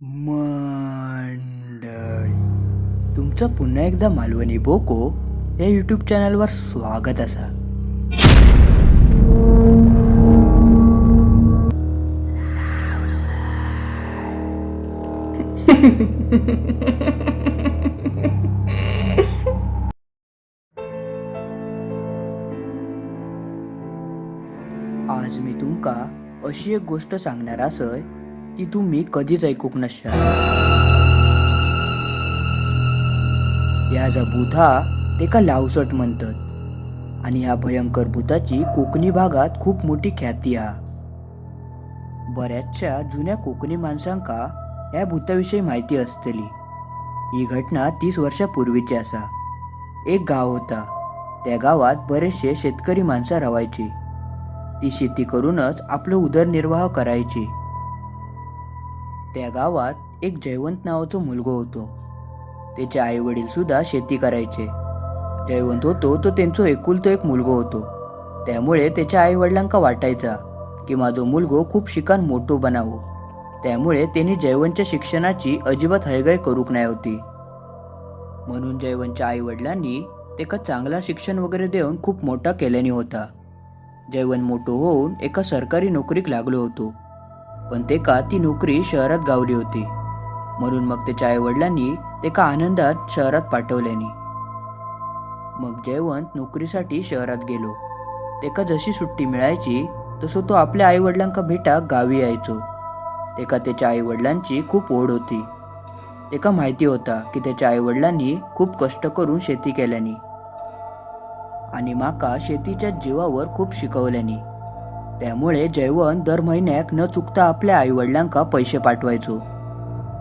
मंडळी तुमचं पुन्हा एकदा मालवणी बोको या यूट्यूब चॅनलवर स्वागत असा. आज मी तुमका अशी एक गोष्ट सांगणार असय ती तुम्ही कधीच ऐकूक नशाल या भूत भूता तेका लावसट म्हणतात. आणि या भयंकर भूताची कोकणी भागात खूप मोठी ख्याती हा बऱ्याचशा जुन्या कोकणी माणसांका या भूताविषयी माहिती असतली. ही घटना तीस वर्षापूर्वीची असा. एक गाव होता. त्या गावात बरेचसे शेतकरी माणसं राहायची ती शेती करूनच आपलं उदरनिर्वाह करायची. त्या गावात एक जयवंत नावाचा मुलगा होतो. त्याचे आई वडील सुद्धा शेती करायचे. जयवंत होतो तो त्यांचा एकुलतो एक मुलगा होतो. त्यामुळे त्याच्या आई वडिलांका वाटायचा की माझो मुलगो खूप शिकान मोठो बनावो. त्यामुळे त्यांनी जयवंतच्या शिक्षणाची अजिबात हयगय करूक नाही होती. म्हणून जयवंतच्या आई वडिलांनी त्याका चांगला शिक्षण वगैरे देऊन खूप मोठा केल्याने होता. जयवंत मोठो होऊन एका सरकारी नोकरीक लागलो होतो. पण ते का ती नोकरी शहरात गावली होती? म्हणून मग त्याच्या आईवडिलांनी ते का आनंदात शहरात पाठवल्यानी? मग जयवंत नोकरीसाठी शहरात गेलो. तेका जशी सुट्टी मिळायची तसं तो आपल्या आईवडिलांका भेटा गावी यायचो. तेका त्याच्या आईवडिलांची खूप ओढ होती. तेका माहिती होता की त्याच्या आईवडिलांनी खूप कष्ट करून शेती केल्यानी. आणि माका शेतीच्या जीवावर खूप शिकवल्यानी. त्यामुळे जयवंत दर महिन्याक न चुकता आपल्या आईवडिलांका पैसे पाठवायचो.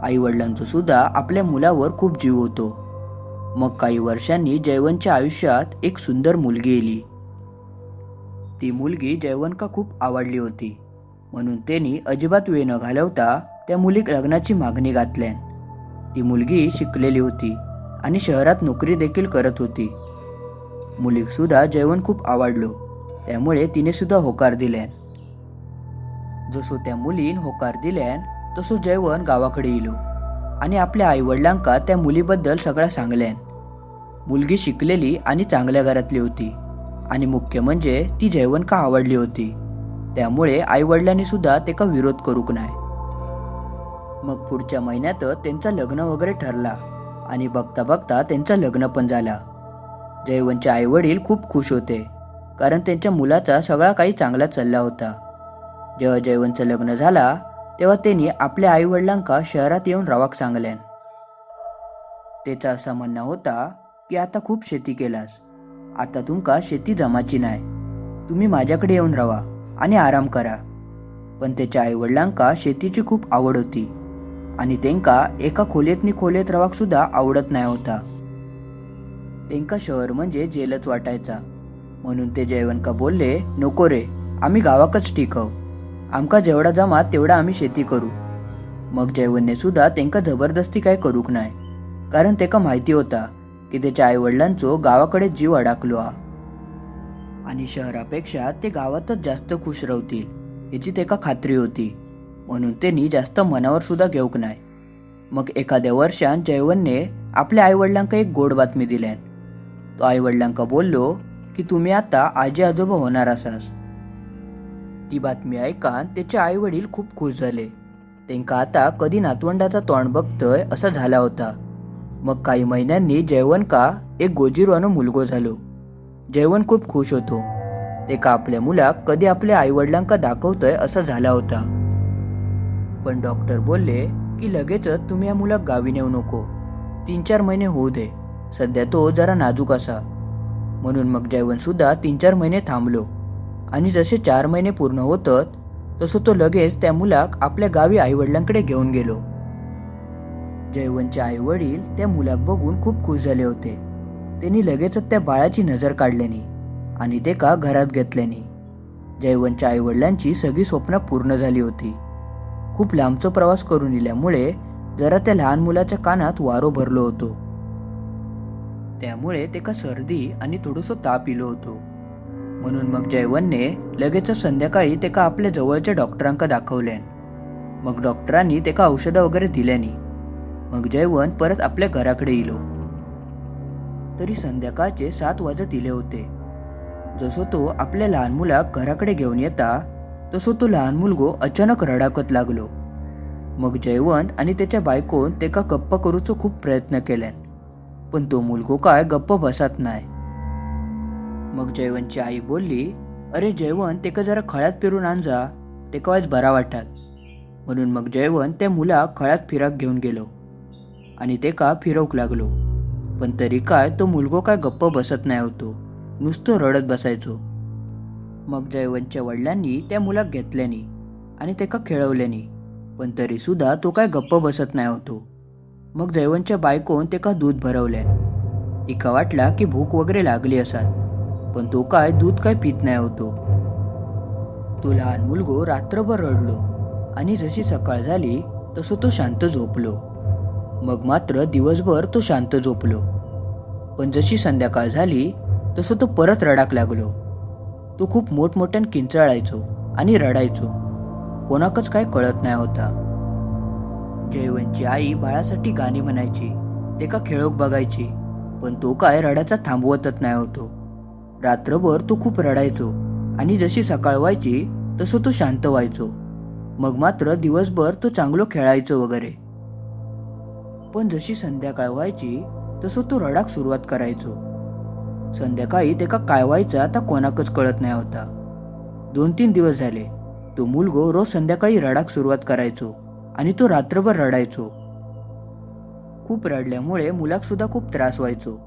आईवडिलांचो सुद्धा आपल्या मुलावर खूप जीव होतो. मग काही वर्षांनी जयवंतच्या आयुष्यात एक सुंदर मुलगी येली. ती मुलगी जयवंतका खूप आवडली होती. म्हणून त्यांनी अजिबात वेळ न घालवता त्या मुलीक लग्नाची मागणी घातल्यान. ती मुलगी शिकलेली होती आणि शहरात नोकरी देखील करत होती. मुलीक सुद्धा जेवण खूप आवडलो. त्यामुळे तिने सुद्धा होकार दिल्यान. जसो त्या मुलीन होकार दिल्यान तसो जयवन गावाकडे येलो आणि आपल्या आईवडिलांका त्या मुलीबद्दल सगळं सांगल्यान. मुलगी शिकलेली आणि चांगल्या घरातली होती. आणि मुख्य म्हणजे ती जयवणका आवडली होती. त्यामुळे आईवडिलांनी सुद्धा त्याचा विरोध करूक नाही मग पुढच्या महिन्यात त्यांचं लग्न वगैरे ठरला. आणि बघता बघता त्यांचं लग्न पण झाला. जयवनचे आई वडील खूप खुश होते. कारण त्यांच्या मुलाचा सगळा काही चांगला चालला होता. जेव्हा जयवंतचं लग्न झाला तेव्हा त्यांनी आपल्या आईवडिलांका शहरात येऊन रवाक सांगल्यान. त्याचा असा म्हणणं होता की आता खूप शेती केलास. आता तुमका शेती जमाची नाही तुम्ही माझ्याकडे येऊन राहा आणि आराम करा. पण त्याच्या आईवडिलांका शेतीची खूप आवड होती आणि त्यांका एका खोलीतनी खोलीत रवाक सुद्धा आवडत नाही होता. त्यांका शहर म्हणजे जेलच वाटायचा. म्हणून ते जयवंका बोलले नको रे आम्ही गावाकच टिकव आमका जेवढा जमा तेवढा आम्ही शेती करू. मग जयवनने सुद्धा त्यांका जबरदस्ती काय करूक नाय कारण तेका माहिती होता की त्याच्या आईवडिलांचो गावाकडे जीव अडाकलो हा. आणि शहरापेक्षा ते गावातच जास्त खुश राहतील याची तेका खात्री होती. म्हणून त्यांनी जास्त मनावर सुद्धा घेऊक नाही मग एखाद्या वर्षान जयवनने आपल्या आईवडिलांका एक गोड बातमी दिल्यान. तो आईवडिलांका बोललो की तुम्ही आता आजी आजोबा होणार असास ती बातमी ऐकान त्याचे आई वडील खूप खुश झाले. त्यांका आता कधी नातवंडाचा तोंड बघतय असा झाला होता. मग काही महिन्यांनी जयवंतका एक गोजीरवानो मुलगो झालो. जयवन खूप खुश होतो. ते का आपल्या मुलाक कधी आपल्या आईवडिलांका दाखवतय असा झाला होता. पण डॉक्टर बोलले की लगेचच तुम्ही या मुलाक गावी नेऊ नको. तीन चार महिने होऊ दे. सध्या तो जरा नाजूक असा. म्हणून मग जयवंतसुद्धा तीन चार महिने थांबलो. आणि जसे चार महिने पूर्ण होतात तसं तो लगेच त्या मुलाक आपल्या गावी आईवडिलांकडे घेऊन गेलो. जयवंतचे आईवडील त्या मुलाक बघून खूप खुश झाले होते. त्यांनी लगेचच त्या बाळाची नजर काढल्यानी आणि ते का घरात घेतल्यानी. जयवंतच्या आईवडिलांची सगळी स्वप्न पूर्ण झाली होती. खूप लांबचा प्रवास करून दिल्यामुळे जरा त्या लहान मुलाच्या कानात वारो भरलो होतो. त्यामुळे ते का सर्दी आणि थोडंसं ताप इलो होतो. म्हणून मग जयवनने लगेचच संध्याकाळी ते का आपल्या जवळच्या डॉक्टरांका दाखवल्यान. मग डॉक्टरांनी तेका औषधं वगैरे दिल्यानी. मग जयवन परत आपल्या घराकडे इलो. तरी संध्याकाळचे सात वाजत इले होते. जसो तो आपल्या लहान मुलाक घराकडे घेऊन येता तसो तो लहान मुलगो अचानक रडाकत लागलो. मग जयवंत आणि त्याच्या बायकोन तेका गप्प करूचो खूप प्रयत्न केल्यान. पण तो मुलगो काय गप्प बसत नाही. मग जयवंतची आई बोलली अरे जयवंत तेका जरा खळ्यात फिरून आण जा. तेका वायच बरा वाटतात. म्हणून मग जयवंत त्या मुलाक खळ्यात फिराक घेऊन गेलो आणि तेका फिरवूक लागलो. पण तरी काय तो मुलगो काय गप्प बसत नाही होतो नुसतं रडत बसायचो. मग जयवंतच्या वडिलांनी त्या मुलाक घेतल्यानी आणि तेका खेळवल्यानी पण तरी सुद्धा तो काय गप्प बसत नाही होतो. मग जयवंतच्या बायकोन तेका दूध भरवले. तिका वाटला की भूक वगैरे लागली असात पण तो काय दूध काय पित नाही होतो. तो लहान मुलगो रात्रभर रडलो आणि जशी सकाळ झाली तसं तो शांत झोपलो. मग मात्र दिवसभर तो शांत झोपलो. पण जशी संध्याकाळ झाली तसं तो परत रडाक लागलो. तो खूप मोठमोठ्यान किंचाळायचो आणि रडायचो. कोणाकच काय कळत नाही होता. जयवंतची आई बाळासाठी गाणी म्हणायची ते का खेळोक बघायची? पण तो काय रडायचा थांबवतच नाही होतो. रात्रभर तो खूप रडायचो आणि जशी सकाळ व्हायची तसं तो शांत व्हायचो. मग मात्र दिवसभर तो चांगलो खेळायचो वगैरे. पण जशी संध्याकाळ व्हायची तसं तो रडाक सुरुवात करायचो. संध्याकाळी तेका काय व्हायचा आता कोणाकच कळत नाही होता. दोन तीन दिवस झाले तो मुलगो रोज संध्याकाळी रडाक सुरुवात करायचो. आणि तो रात्रभर रडायचो. खूप रडल्यामुळे मुलाकसुद्धा खूप त्रास व्हायचो.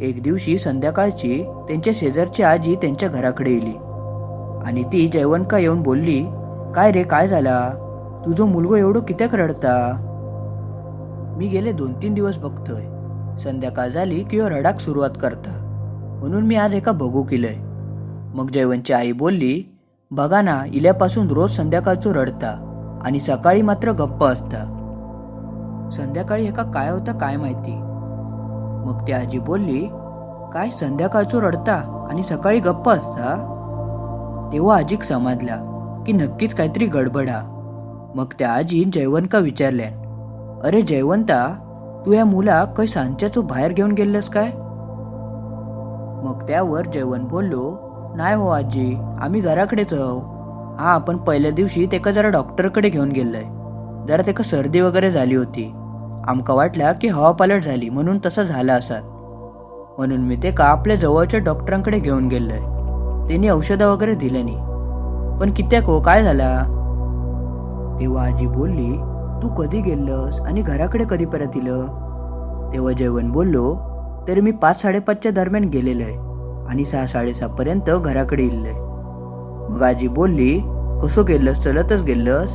एक दिवशी संध्याकाळची त्यांच्या शेजारची आजी त्यांच्या घराकडे येली. आणि ती जयवंका येऊन बोलली काय रे काय झाला? तुझो मुलगो एवढं कित्याक रडता? मी गेले दोन तीन दिवस बघतोय. संध्याकाळ झाली की रडाक सुरुवात करता. म्हणून मी आज एका बघू केलंय. मग जयवंतची आई बोलली बघा ना इल्यापासून रोज संध्याकाळचो रडता. आणि सकाळी मात्र गप्प असतात. संध्याकाळी एका काय होतं काय माहिती. मग ती आजी बोलली काय संध्याकाळचो रडता आणि सकाळी गप्प असता? तेव्हा आजीक समजला की नक्कीच काहीतरी गडबडा. मग त्या आजी जयवंतका विचारल्यान अरे जयवंता तू या मुला काही सांच्याचो बाहेर घेऊन गेलस काय? मग त्यावर जयवंत बोललो नाही हो आजी आम्ही घराकडेच आहो. हा आपण पहिल्या दिवशी तेका जरा डॉक्टरकडे घेऊन गेलोय. जरा तेका सर्दी वगैरे झाली होती. आमका वाटला की हवा पालट झाली म्हणून तसं झालं असत म्हणून मी ते का आपल्या जवळच्या डॉक्टरांकडे घेऊन गेलोय. त्यांनी औषधं वगैरे दिल्यानी पण कित्याक हो काय झाला? तेव्हा आजी बोलली तू कधी गेलस आणि घराकडे कधी परत इलं तेव्हा जेवण बोललो तरी मी पाच साडेपाचच्या दरम्यान गेलेलो आहे आणि सहा साडेसहापर्यंत घराकडे इल्लंय. मग आजी बोलली कसं गेलंस? चलतच गेलंस?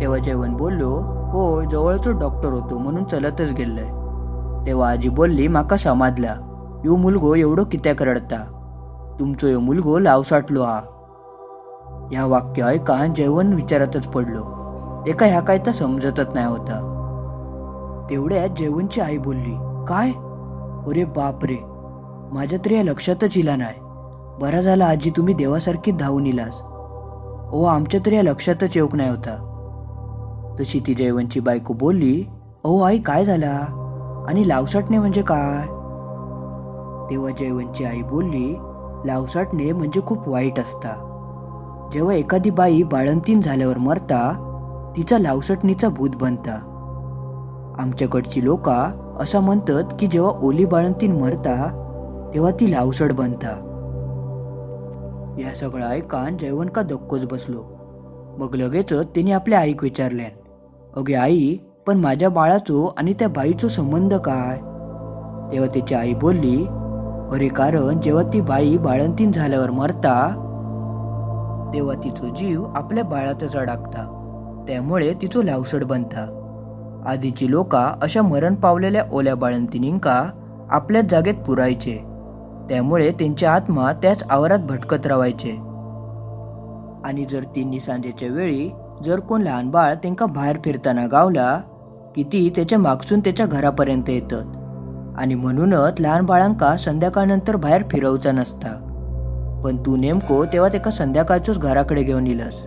तेव्हा जेवण बोललो हो जवळचो डॉक्टर होतो म्हणून चलतच गेलोय. तेव्हा आजी बोलली माका समाजला यो मुलगो एवढो कित्याक रडता? तुमचो यो मुलगो लावसाटलो हा. ह्या वाक्य ऐकान जेवण विचारातच पडलो. एका ह्या काय तर समजतच नाही होता. तेवढ्यात जेवणची आई बोलली काय? अरे बाप रे माझ्या तरी या लक्षातच इला नाही. बरा झाला आजी तुम्ही देवासारखी धावून इलास ओ आमच्या तरी या लक्षातच येऊक नाही होता. तशी ती जयवंतची बायको बोलली अहो आई काय झाला? आणि लावसाटणे म्हणजे काय? तेव्हा जयवंतची आई बोलली लावसाटणे म्हणजे खूप वाईट असता. जेव्हा एखादी बाई बाळंतीन झाल्यावर मरता तिचा लावसटणीचा भूत बनता. आमच्याकडची लोका असं म्हणतात की जेव्हा ओली बाळंतीन मरता तेव्हा ती लावसट बनता. या सगळं ऐकान जयवण का धक्कोच बसलो. मग लगेचच तिने आपल्या आईक विचारल्यान अगे आई पण माझ्या बाळाचो आणि त्या बाईचो संबंध काय? तेव्हा तिची आई बोलली अरे कारण जेव्हा ती बाई बाळंतीन झाल्यावर मरता तेव्हा तिचो जीव आपल्या बाळातच अडकता. त्यामुळे तिचो लावसड बनता. आधीची लोका अशा मरण पावलेल्या ओल्या बाळंतिनींका आपल्याच जागेत पुरायचे. त्यामुळे त्यांच्या आत्मा त्याच आवारात भटकत राहायचे. आणि जर तिन्ही सांजेच्या वेळी जर कोण लहान बाळ त्यांका बाहेर फिरताना गावला की ती त्याच्या मागसून त्याच्या घरापर्यंत येतात आणि म्हणूनच लहान बाळांका संध्याकाळनंतर बाहेर फिरवचा नसता. पण तू नेमको तेव्हा तेका संध्याकाळचोच घराकडे घेऊन येलास.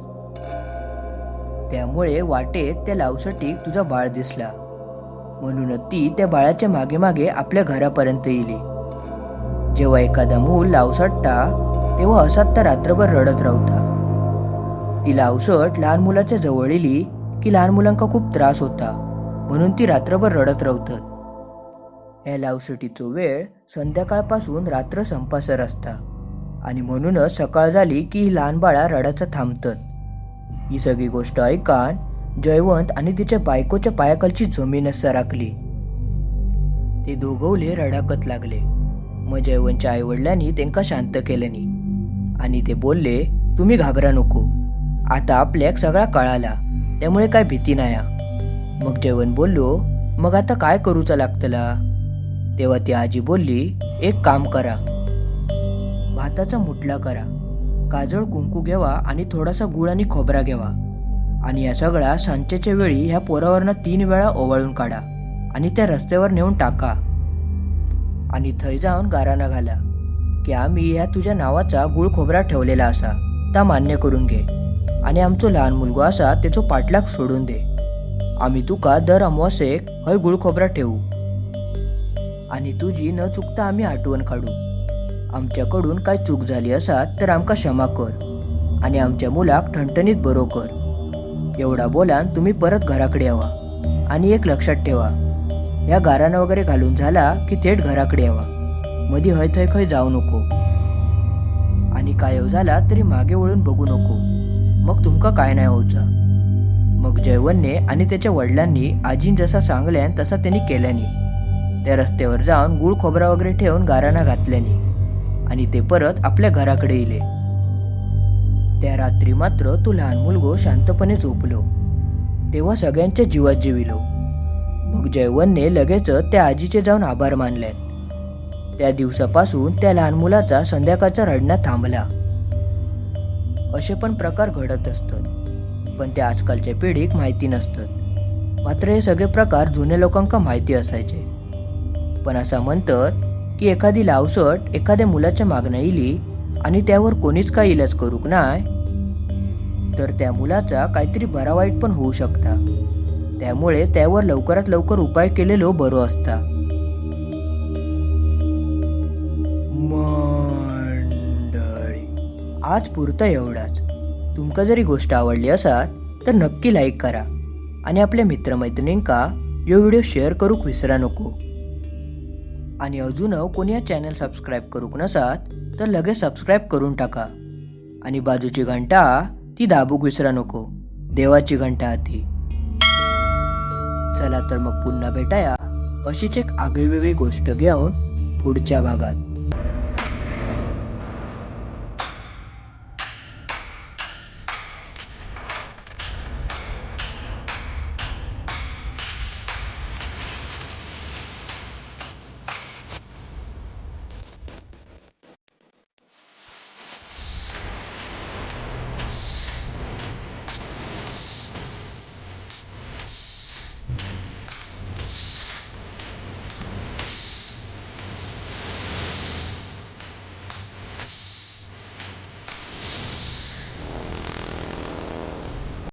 त्यामुळे वाटेत त्या लावसाठी तुझा बाळ दिसला. म्हणूनच ती त्या बाळाच्या मागे मागे आपल्या घरापर्यंत येली. जेव्हा एखादा मूल लावसटता तेव्हा असाच तर रात्रभर रडत राहता. ती लावसट लहान मुलाच्या जवळ येली की लहान मुलांका खूप त्रास होता म्हणून ती रात्रभर रडत राहतात या लावसटीचो वेळ संध्याकाळपासून रात्र संपासर असता आणि म्हणूनच सकाळ झाली की ही लहान बाळा रडाचं थांबतात. ही सगळी गोष्ट ऐकान जयवंत आणि तिच्या बायकोच्या पायाखालची जमीनच सराकली ते दोघवले रडाकत लागले. मग जयवंतच्या आईवडिलांनी त्यांका शांत केल्यानी आणि ते बोलले तुम्ही घाबरा नको. आता आपल्याक सगळा कळाला. त्यामुळे काय भीती नाही मग जयवंत बोललो मग आता काय करूचा लागतला? तेव्हा ती आजी बोलली एक काम करा. भाताचा मुटला करा. काजळ कुंकू घ्यावा आणि थोडासा गुळ आणि खोबरा घ्यावा आणि या सगळा सांचेच्या वेळी ह्या पोरावरनं तीन वेळा ओवाळून काढा. आणि त्या रस्त्यावर नेऊन टाका. आणि थंय जाऊन गाराणा घाला की आम्ही ह्या तुझ्या नावाचा गुळ खोबरा ठेवलेला असा ता मान्य करून घे. आणि आमचो लहान मुलगो असा त्याचो पाठलाग सोडून दे. आम्ही तुका दर अमावस्येक हय गुळ खोबरा ठेवू. आणि तुझी न चुकता आम्ही आठवण काढू. आमच्याकडून काय चूक झाली असा तर आमका क्षमा कर. आणि आमच्या मुलाक ठणठणीत बरो कर. एवढा बोलान तुम्ही परत घराकडे यावा. आणि एक लक्षात ठेवा या गारानं वगैरे घालून झाला की थेट घराकडे यावा. मधी हय थय खय जाऊ नको. आणि काय हो झाला तरी मागे वळून बघू नको. मग तुमका काय नाही होऊचा. मग जयवनने आणि त्याच्या वडिलांनी आजीन जसा सांगल्यान तसा त्यांनी केल्यानी. त्या रस्त्यावर जाऊन गुळ खोबरा वगैरे ठेवून गाराणा घातल्यानी. आणि ते परत आपल्या घराकडे येले त्या रात्री मात्र तो लहान मुलगो शांतपणे झोपलो. तेव्हा सगळ्यांच्या जीवात जेविलो. मग जयवनने लगेचच त्या आजीचे जाऊन आभार मानले. त्या दिवसापासून त्या लहान मुलाचा संध्याकाळचा रडणं थांबला. असे पण प्रकार घडत असतात पण ते आजकालच्या पिढीक माहिती नसतात. मात्र हे सगळे प्रकार जुन्या लोकांका माहिती असायचे. पण असं म्हणतात की एखादी लावसट एखाद्या मुलाच्या मागणं येली आणि त्यावर कोणीच काही इलाज करूक नाही तर त्या मुलाचा काहीतरी बरा वाईट पण होऊ शकता. त्यामुळे त्यावर लवकरात लवकर उपाय केलेलो बरो असता. मंडळी आज पुरतं एवढाच. तुमका जरी गोष्ट आवडली असात तर नक्की लाईक करा. आणि आपल्या मित्रमैत्रिणींका यो व्हिडिओ शेअर करूक विसरा नको. आणि अजून कोणी या चॅनल सबस्क्राईब करूक नसात तर लगेच सबस्क्राईब करून टाका. आणि बाजूची घंटा ती दाबूक विसरा नको. देवाची घंटा ती चला तर मग पुन्हा भेटाया. अशीच एक आगळीवेगळी गोष्ट घेऊन पुढच्या भागात.